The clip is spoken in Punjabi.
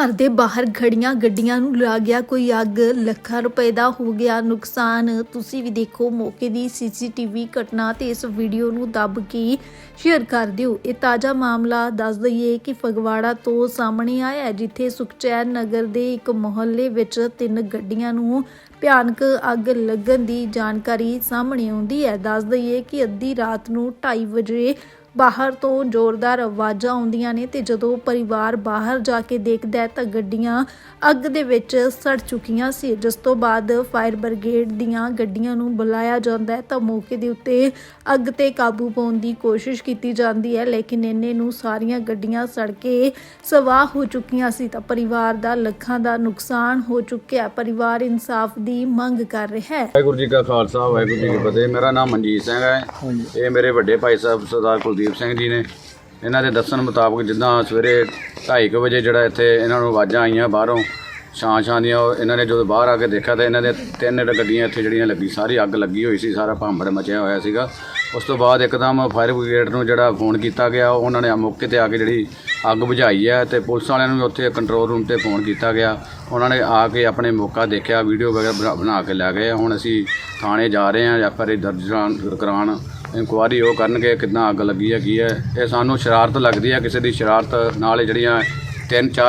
ਘਰ ਦੇ ਬਾਹਰ ਖੜੀਆਂ ਗੱਡੀਆਂ ਨੂੰ ਲਾ ਗਿਆ ਕੋਈ ਅੱਗ ਲੱਖਾਂ ਰੁਪਏ ਦਾ ਹੋ ਗਿਆ ਨੁਕਸਾਨ। ਤੁਸੀਂ ਵੀ ਦੇਖੋ ਮੌਕੇ ਦੀ ਸੀਸੀਟੀਵੀ ਘਟਨਾ ਤੇ ਇਸ ਵੀਡੀਓ ਨੂੰ ਦੱਬ ਕੇ ਸ਼ੇਅਰ ਕਰ ਦਿਓ। ਇਹ ਤਾਜ਼ਾ ਮਾਮਲਾ ਦੱਸ ਦਈਏ ਕਿ ਫਗਵਾੜਾ ਤੋਂ ਸਾਹਮਣੇ ਆਇਆ ਹੈ, ਜਿੱਥੇ ਸੁਖਚੈਨ ਨਗਰ ਦੇ ਇੱਕ ਮੁਹੱਲੇ ਵਿੱਚ ਤਿੰਨ ਗੱਡੀਆਂ ਨੂੰ ਭਿਆਨਕ ਅੱਗ ਲੱਗਣ ਦੀ ਜਾਣਕਾਰੀ ਸਾਹਮਣੇ ਆਉਂਦੀ ਹੈ। ਦੱਸ ਦਈਏ ਕਿ ਅੱਧੀ ਰਾਤ ਨੂੰ 2:30 ਵਜੇ ਬਾਹਰ ਤੋਂ ਜ਼ੋਰਦਾਰ ਆਵਾਜ਼ਾਂ ਆਉਂਦੀਆਂ ਨੇ ਤੇ ਜਦੋਂ ਪਰਿਵਾਰ ਬਾਹਰ ਜਾ ਕੇ ਦੇਖਦਾ ਹੈ ਤਾਂ ਗੱਡੀਆਂ ਅੱਗ ਦੇ ਵਿੱਚ ਸੜ ਚੁੱਕੀਆਂ ਸੀ। ਜਿਸ ਤੋਂ ਬਾਅਦ ਫਾਇਰ ਬ੍ਰਿਗੇਡ ਦੀਆਂ ਗੱਡੀਆਂ ਨੂੰ ਬੁਲਾਇਆ ਜਾਂਦਾ ਹੈ ਤਾਂ ਮੌਕੇ ਦੇ ਉੱਤੇ ਅੱਗ ਤੇ ਕਾਬੂ ਪਾਉਣ ਦੀ ਕੋਸ਼ਿਸ਼ ਕੀਤੀ ਜਾਂਦੀ ਹੈ ਲੇਕਿਨ ਇੰਨੇ ਨੂੰ ਸਾਰੀਆਂ ਗੱਡੀਆਂ ਸੜ ਕੇ ਸਵਾਹ ਹੋ ਚੁੱਕੀਆਂ ਸੀ ਤਾਂ ਪਰਿਵਾਰ ਦਾ ਲੱਖਾਂ ਦਾ ਨੁਕਸਾਨ ਹੋ ਚੁੱਕਿਆ। ਪਰਿਵਾਰ ਇਨਸਾਫ ਦੀ ਮੰਗ ਕਰ ਰਿਹਾ ਹੈ। ਵਾਹਿਗੁਰੂ ਜੀ ਕਾ ਖਾਲਸਾ ਵਾਹਿਗੁਰੂ ਜੀ ਕੀ ਫਤਿਹ। ਮੇਰਾ ਨਾਮ ਮਨਜੀਤ ਸਿੰਘ ਹੈ। ਇਹ ਮੇਰੇ ਵੱਡੇ ਭਾਈ ਸਾਹਿਬ ਸਰਦਾਰ ਕੁਲਦੀਪ ਸਿੰਘ ਜੀ ਨੇ। ਇਹਨਾਂ ਦੇ ਦੱਸਣ ਮੁਤਾਬਕ ਜਿੱਦਾਂ ਸਵੇਰੇ 2:30 ਵਜੇ ਜਿਹੜਾ ਇੱਥੇ ਇਹਨਾਂ ਨੂੰ ਆਵਾਜ਼ਾਂ ਆਈਆਂ ਬਾਹਰੋਂ, ਛਾਂ ਛਾਂ ਦੀਆਂ, ਉਹ ਇਹਨਾਂ ਨੇ ਜਦੋਂ ਬਾਹਰ ਆ ਕੇ ਦੇਖਿਆ ਤਾਂ ਇਹਨਾਂ ਦੇ ਤਿੰਨ ਗੱਡੀਆਂ ਇੱਥੇ ਜਿਹੜੀਆਂ ਲੱਗੀ, ਸਾਰੀ ਅੱਗ ਲੱਗੀ ਹੋਈ ਸੀ, ਸਾਰਾ ਭਾਂਬੜ ਮਚਿਆ ਹੋਇਆ ਸੀਗਾ। ਉਸ ਤੋਂ ਬਾਅਦ ਇੱਕਦਮ ਫਾਇਰ ਬ੍ਰਿਗੇਡ ਨੂੰ ਜਿਹੜਾ ਫੋਨ ਕੀਤਾ ਗਿਆ, ਉਹਨਾਂ ਨੇ ਮੌਕੇ ਤੇ ਆ ਕੇ ਜਿਹੜੀ ਅੱਗ ਬੁਝਾਈ ਹੈ ਤੇ ਪੁਲਿਸ ਵਾਲਿਆਂ ਨੂੰ ਵੀ ਉੱਥੇ ਕੰਟਰੋਲ ਰੂਮ ਤੇ ਫੋਨ ਕੀਤਾ ਗਿਆ। ਉਹਨਾਂ ਨੇ ਆ ਕੇ ਆਪਣੇ ਮੌਕਾ ਦੇਖਿਆ, ਵੀਡੀਓ ਵਗੈਰਾ ਬਣਾ- ਬਣਾ ਕੇ ਲੈ ਗਏ। ਹੁਣ ਅਸੀਂ ਥਾਣੇ ਜਾ ਰਹੇ ਹਾਂ ਐਫ ਆਈ ਦਰਜ ਕਰਾਉਣ- ਕਰਾਉਣ ਇਨਕੁਆਰੀ ਉਹ ਕਰਨਗੇ, ਕਿੱਦਾਂ ਅੱਗ ਲੱਗੀ ਹੈ, ਕੀ ਹੈ। ਇਹ ਸਾਨੂੰ ਸ਼ਰਾਰਤ ਲੱਗਦੀ ਹੈ, ਕਿਸੇ ਦੀ ਸ਼ਰਾਰਤ ਨਾਲ ਜਿਹੜੀਆਂ ਤਿੰਨ ਚਾਰ